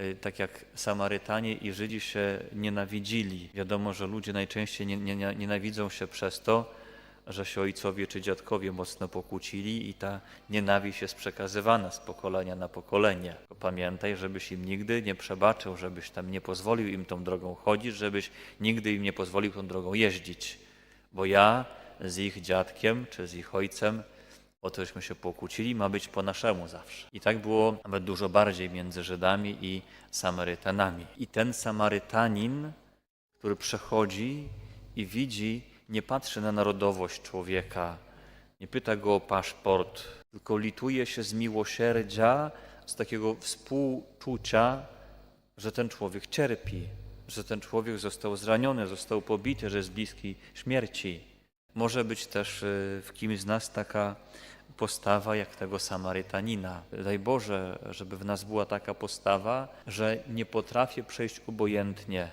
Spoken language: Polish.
y, tak jak Samarytanie i Żydzi się nienawidzili. Wiadomo, że ludzie najczęściej nie, nie- nienawidzą się przez to, że się ojcowie czy dziadkowie mocno pokłócili i ta nienawiść jest przekazywana z pokolenia na pokolenie. Pamiętaj, żebyś im nigdy nie przebaczył, żebyś tam nie pozwolił im tą drogą chodzić, żebyś nigdy im nie pozwolił tą drogą jeździć. Bo ja z ich dziadkiem czy z ich ojcem o to, żeśmy się pokłócili, ma być po naszemu zawsze. I tak było nawet dużo bardziej między Żydami i Samarytanami. I ten Samarytanin, który przechodzi i widzi, nie patrzy na narodowość człowieka, nie pyta go o paszport, tylko lituje się z miłosierdzia, z takiego współczucia, że ten człowiek cierpi, że ten człowiek został zraniony, został pobity, że jest bliski śmierci. Może być też y, w kimś z nas taka postawa jak tego Samarytanina. Daj Boże, żeby w nas była taka postawa, że nie potrafię przejść obojętnie